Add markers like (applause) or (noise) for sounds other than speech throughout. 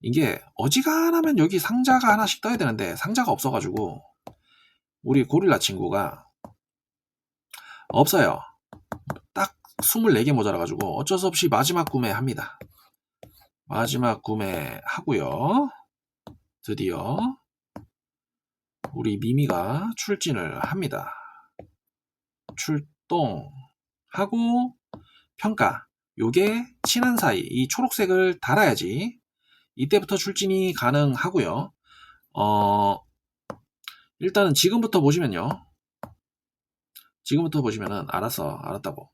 이게 어지간하면 여기 상자가 하나씩 떠야 되는데 상자가 없어가지고 우리 고릴라 친구가 없어요. 딱 24개 모자라가지고 어쩔 수 없이 마지막 구매합니다. 마지막 구매하고요. 드디어 우리 미미가 출진을 합니다. 출동하고 평가. 요게 친한 사이 이 초록색을 달아야지 이때부터 출진이 가능하고요. 어 일단은 지금부터 보시면요. 지금부터 보시면은 알았어 알았다고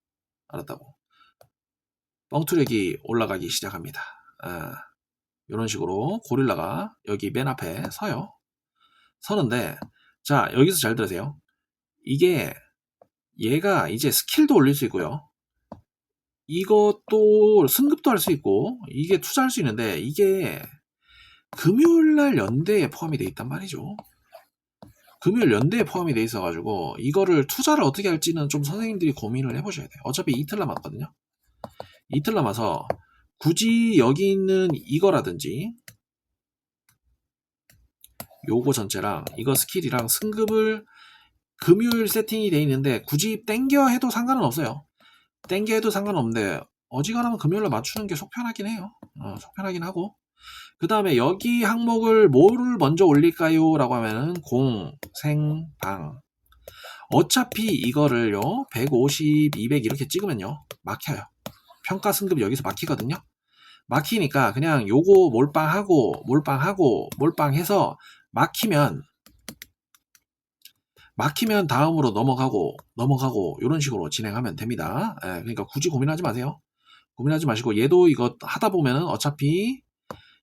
알았다고 뻥투력이 올라가기 시작합니다. 아, 이런 식으로 고릴라가 여기 맨 앞에 서요. 서는데 자 여기서 잘 들으세요. 이게 얘가 이제 스킬도 올릴 수 있고요. 이것도 승급도 할 수 있고 이게 투자할 수 있는데 이게 금요일 날 연대에 포함이 돼 있단 말이죠. 금요일 연대에 포함이 돼 있어가지고 이거를 투자를 어떻게 할지는 좀 선생님들이 고민을 해보셔야 돼요. 어차피 이틀 남았거든요. 이틀 남아서 굳이 여기 있는 이거라든지 요거 전체랑 이거 스킬이랑 승급을 금요일 세팅이 돼 있는데 굳이 땡겨 해도 상관은 없어요. 땡겨 해도 상관없는데 어지간하면 금요일날 맞추는 게 속 편하긴 해요. 어, 속 편하긴 하고 그 다음에 여기 항목을 뭐를 먼저 올릴까요? 라고 하면은 공, 생, 방 어차피 이거를요 150, 200 이렇게 찍으면요 막혀요 평가 승급이 여기서 막히거든요 막히니까 그냥 요거 몰빵하고 몰빵하고 몰빵해서 막히면 막히면 다음으로 넘어가고 넘어가고 이런 식으로 진행하면 됩니다. 예, 그러니까 굳이 고민하지 마세요. 고민하지 마시고 얘도 이거 하다 보면은 어차피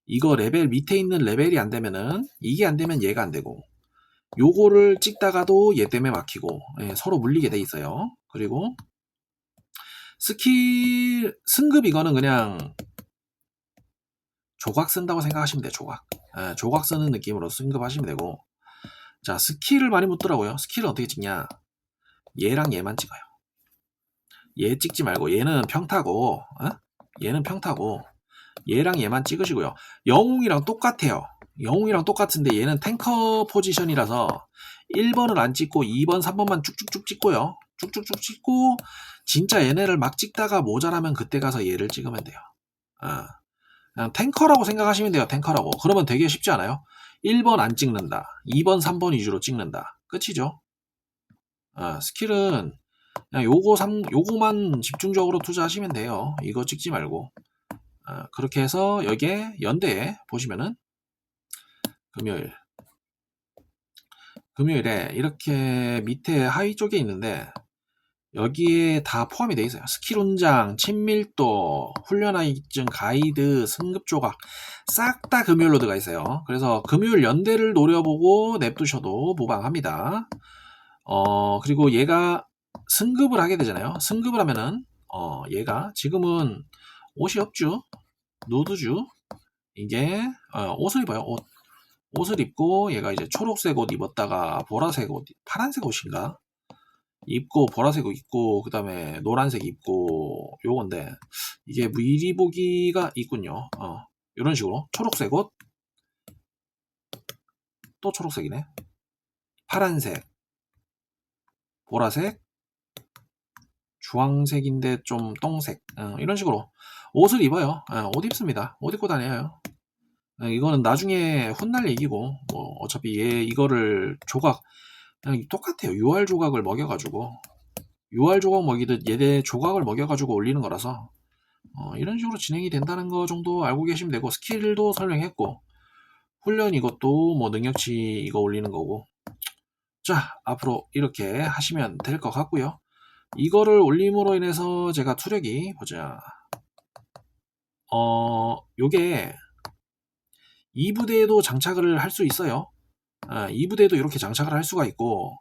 이거 레벨 밑에 있는 레벨이 안 되면은 이게 안 되면 얘가 안 되고 요거를 찍다가도 얘 때문에 막히고 예, 서로 물리게 돼 있어요. 그리고 스킬 승급 이거는 그냥 조각 쓴다고 생각하시면 돼요. 조각. 예, 조각 쓰는 느낌으로 승급하시면 되고 자, 스킬을 많이 묻더라고요. 스킬은 어떻게 찍냐? 얘랑 얘만 찍어요. 얘 찍지 말고 얘는 평타고, 어? 얘는 평타고, 얘랑 얘만 찍으시고요. 영웅이랑 똑같아요. 영웅이랑 똑같은데 얘는 탱커 포지션이라서 1번을 안 찍고 2번, 3번만 쭉쭉쭉 찍고요. 쭉쭉쭉 찍고 진짜 얘네를 막 찍다가 모자라면 그때 가서 얘를 찍으면 돼요. 어. 그냥 탱커라고 생각하시면 돼요. 탱커라고. 그러면 되게 쉽지 않아요? 1번 안 찍는다. 2번, 3번 위주로 찍는다. 끝이죠. 아, 스킬은 그냥 요거 3, 요거만 집중적으로 투자하시면 돼요. 이거 찍지 말고. 아, 그렇게 해서 여기에 연대에 보시면은 금요일 금요일에 이렇게 밑에 하위 쪽에 있는데 여기에 다 포함이 되어 있어요. 스킬 훈장, 친밀도, 훈련하기증, 가이드, 승급 조각 싹 다 금요일로 들어가 있어요. 그래서 금요일 연대를 노려보고 냅두셔도 무방합니다. 어 그리고 얘가 승급을 하게 되잖아요. 승급을 하면은 어 얘가 지금은 옷이 없죠. 누드주 이게 어, 옷을 입어요. 옷 옷을 입고 얘가 이제 초록색 옷 입었다가 보라색 옷, 파란색 옷인가 입고 보라색 입고 그 다음에 노란색 입고 요건데 이게 미리 보기가 있군요. 어, 이런 식으로 초록색 옷, 또 초록색이네. 파란색, 보라색, 주황색인데 좀 똥색 어, 이런 식으로 옷을 입어요. 어, 옷 입습니다. 옷 입고 다녀요. 어, 이거는 나중에 혼날 얘기고 뭐 어차피 얘 이거를 조각 똑같아요. UR 조각을 먹여가지고 UR 조각 먹이듯 얘네 조각을 먹여가지고 올리는 거라서 어, 이런 식으로 진행이 된다는 거 정도 알고 계시면 되고 스킬도 설명했고 훈련 이것도 뭐 능력치 이거 올리는 거고 자 앞으로 이렇게 하시면 될 것 같고요. 이거를 올림으로 인해서 제가 투력이 보자 어 요게 2부대에도 장착을 할 수 있어요. 아, 2부대도 이렇게 장착을 할 수가 있고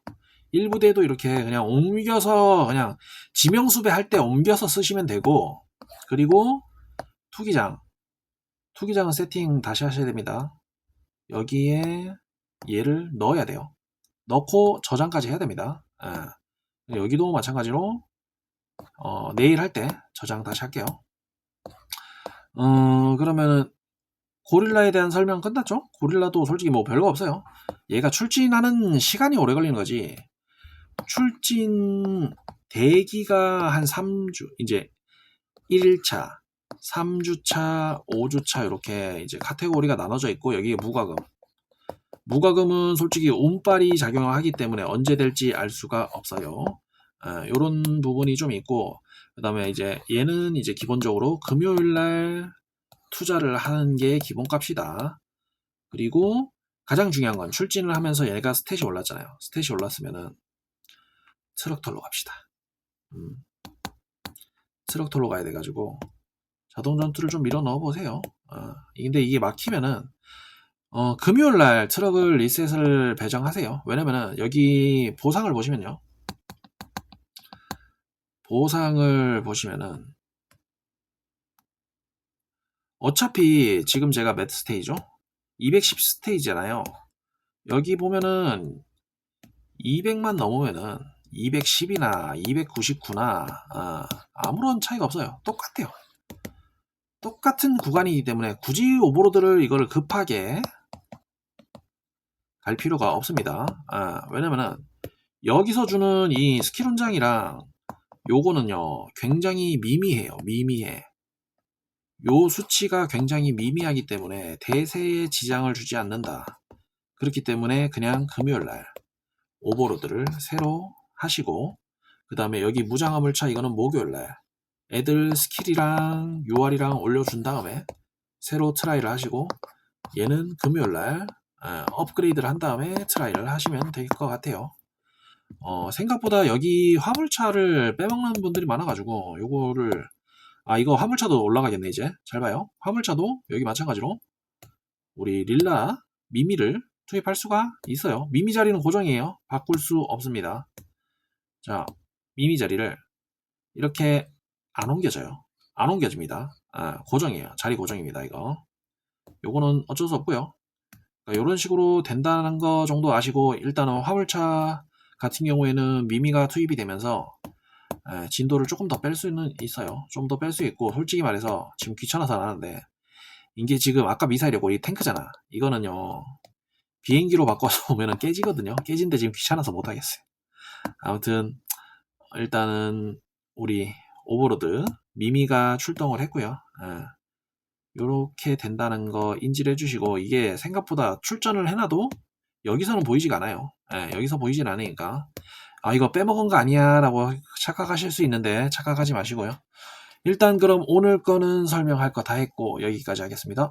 1부대도 이렇게 그냥 옮겨서 그냥 지명수배 할 때 옮겨서 쓰시면 되고 그리고 투기장 투기장은 세팅 다시 하셔야 됩니다. 여기에 얘를 넣어야 돼요. 넣고 저장까지 해야 됩니다. 아, 여기도 마찬가지로 어, 내일 할 때 저장 다시 할게요. 어, 그러면은 고릴라에 대한 설명 끝났죠? 고릴라도 솔직히 뭐 별거 없어요. 얘가 출진하는 시간이 오래 걸리는 거지. 출진 대기가 한 3주, 이제 1일차, 3주차, 5주차 이렇게 이제 카테고리가 나눠져 있고 여기에 무과금. 무과금은 솔직히 운빨이 작용을 하기 때문에 언제 될지 알 수가 없어요. 이런 부분이 좀 있고 그 다음에 이제 얘는 이제 기본적으로 금요일 날 투자를 하는 게 기본값이다. 그리고 가장 중요한 건 출진을 하면서 얘가 스탯이 올랐잖아요. 스탯이 올랐으면은 트럭털로 갑시다. 음. 트럭털로 가야 돼가지고 자동 전투를 좀 밀어 넣어 보세요. 어, 근데 이게 막히면은 어, 금요일 날 트럭을 리셋을 배정하세요. 왜냐면은 여기 보상을 보시면요. 보상을 보시면은 어차피 지금 제가 몇 스테이죠? 210 스테이지잖아요. 여기 보면은 200만 넘으면은 210이나 299나 아, 아무런 차이가 없어요. 똑같아요. 똑같은 구간이기 때문에 굳이 오버로드를 이거를 급하게 갈 필요가 없습니다. 아, 왜냐면은 여기서 주는 이 스킬 훈장이랑 요거는요 굉장히 미미해요. 미미해. 요 수치가 굉장히 미미하기 때문에 대세에 지장을 주지 않는다. 그렇기 때문에 그냥 금요일날 오버로드를 새로 하시고 그 다음에 여기 무장화물차 이거는 목요일날 애들 스킬이랑 UR이랑 올려준 다음에 새로 트라이를 하시고 얘는 금요일날 어, 업그레이드를 한 다음에 트라이를 하시면 될 것 같아요. 어, 생각보다 여기 화물차를 빼먹는 분들이 많아가지고 요거를 아 이거 화물차도 올라가겠네 이제. 잘 봐요. 화물차도 여기 마찬가지로 우리 릴라 미미를 투입할 수가 있어요. 미미 자리는 고정이에요. 바꿀 수 없습니다. 자 미미 자리를 이렇게 안 옮겨져요. 안 옮겨집니다. 아, 고정이에요. 자리 고정입니다 이거. 요거는 어쩔 수 없고요. 그러니까 이런 식으로 된다는 거 정도 아시고 일단은 화물차 같은 경우에는 미미가 투입이 되면서 에, 진도를 조금 더 뺄 수는 있어요. 좀 더 뺄 수 있고 솔직히 말해서 지금 귀찮아서 안 하는데 이게 지금 아까 미사일이고 이 탱크잖아. 이거는요 비행기로 바꿔서 (laughs) 오면은 깨지거든요. 깨진데 지금 귀찮아서 못 하겠어요. 아무튼 일단은 우리 오버로드 미미가 출동을 했고요. 이렇게 된다는 거 인지를 해주시고 이게 생각보다 출전을 해놔도 여기서는 보이지가 않아요. 예, 여기서 보이진 않으니까 아 이거 빼먹은 거 아니야 라고 착각하실 수 있는데 착각하지 마시고요. 일단 그럼 오늘 거는 설명할 거 다 했고 여기까지 하겠습니다.